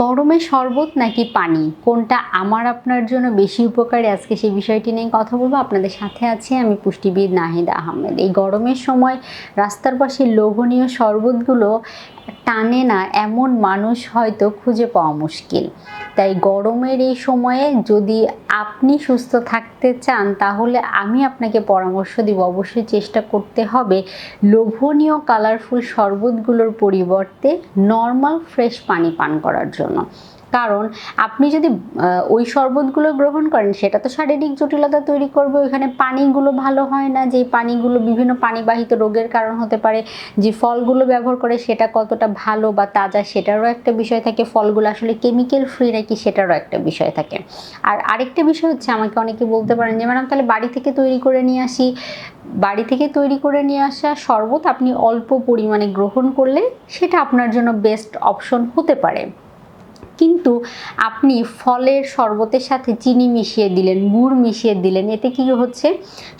গরমে শরবত নাকি পানি? কোনটা আমার আপনার জন্য বেশি উপকারী? আজকে সেই বিষয়টি নিয়ে কথা বলব। আপনাদের সাথে আছে আমি পুষ্টিবিদ নাহিদা আহমেদ। এই গরমের সময় রাস্তার পাশে লোভনীয় শরবতগুলো টানে না, এমন মানুষ হয়তো খুঁজে পাওয়া মুশকিল। তাই গরমের এই সময়ে যদি আপনি সুস্থ থাকতে চান, তাহলে আমি আপনাকে পরামর্শ দিব। অবশ্যই চেষ্টা করতে হবে লোভনীয় কালারফুল শরবতগুলোর পরিবর্তে নর্মাল ফ্রেশ পানি পান করার জন্য। কারণ আপনি যদি ওই শরবতগুলো গ্রহণ করেন, সেটা তো শারীরিক জটিলতা তৈরি করবে। ওইখানে পানিগুলো ভালো হয় না যে পানিগুলো বিভিন্ন পানিবাহিত রোগের কারণ হতে পারে, যে ফলগুলো ব্যবহার করে সেটা কতটা ভালো বা তাজা, সেটারও একটা বিষয় থাকে। ফলগুলো আসলে কেমিক্যাল ফ্রি নাকি, সেটারও একটা বিষয় থাকে। আর আরেকটা বিষয় হচ্ছে, আমাকে অনেকে বলতে পারেন যে, ম্যাডাম, তাহলে বাড়ি থেকে তৈরি করে নিয়ে আসি। বাড়ি থেকে তৈরি করে নিয়ে আসা শরবত আপনি অল্প পরিমাণে গ্রহণ করলে, সেটা আপনার জন্য বেস্ট অপশন হতে পারে। কিন্তু আপনি ফলের শরবতের সাথে চিনি মিশিয়ে দিলেন, গুড় মিশিয়ে দিলেন, এতে কি হচ্ছে?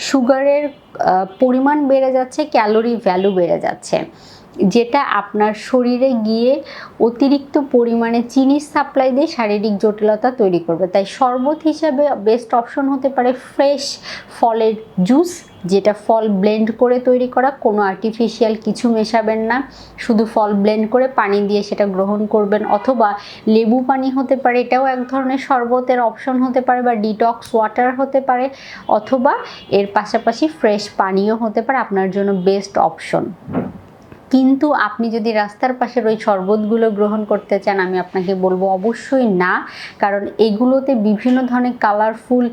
সুগারের পরিমাণ বেড়ে যাচ্ছে ক্যালোরি ভ্যালু বেড়ে যাচ্ছে। যেটা আপনার শরীরে গিয়ে অতিরিক্ত পরিমাণে চিনির সাপ্লাই দিয়ে শারীরিক জটিলতা তৈরি করবে। তাই শরবত হিসাবে বেস্ট অপশন হতে পারে ফ্রেশ ফলের জুস যেটা ফল ব্লেন্ড করে তৈরি করা। কোনো আর্টিফিশিয়াল কিছু মেশাবেন না। শুধু ফল ব্লেন্ড করে পানি দিয়ে সেটা গ্রহণ করবেন। অথবা লেবু পানি হতে পারে, এটাও এক ধরনের শরবতের অপশন হতে পারে বা ডিটক্স ওয়াটার হতে পারে। অথবা এর পাশাপাশি ফ্রেশ পানিও হতে পারে। আপনার জন্য বেস্ট অপশন কিন্তু আপনি যদি রাস্তার পাশের ওই শরবতগুলো গ্রহণ করতে চান, আমি আপনাকে বলব অবশ্যই না। কারণ এগুলোতে বিভিন্ন ধরনের কালারফুল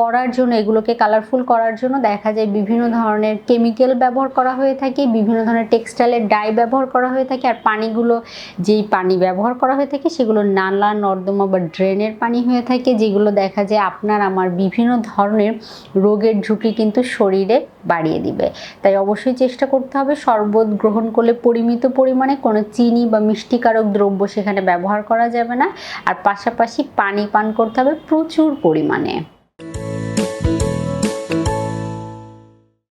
করার জন্য, এগুলোকে কালারফুল করার জন্য দেখা যায় বিভিন্ন ধরনের কেমিক্যাল ব্যবহার করা হয়ে থাকে, বিভিন্ন ধরনের টেক্সটাইলের ডাই ব্যবহার করা হয়ে থাকে, আর পানিগুলো যেই পানি ব্যবহার করা হয়ে থাকে, সেগুলো নালা, নর্দমা বা ড্রেনের পানি হয়ে থাকে, যেগুলো দেখা যায় আপনার আমার বিভিন্ন ধরনের রোগের ঝুঁকি কিন্তু শরীরে বাড়িয়ে দিবে। তাই অবশ্যই চেষ্টা করতে হবে শরবত গ্রহণ করলে পরিমিত পরিমাণে কোনো চিনি বা মিষ্টিকারক দ্রব্য সেখানে ব্যবহার করা যাবে না। আর পাশাপাশি পানি পান করতে হবে প্রচুর পরিমাণে।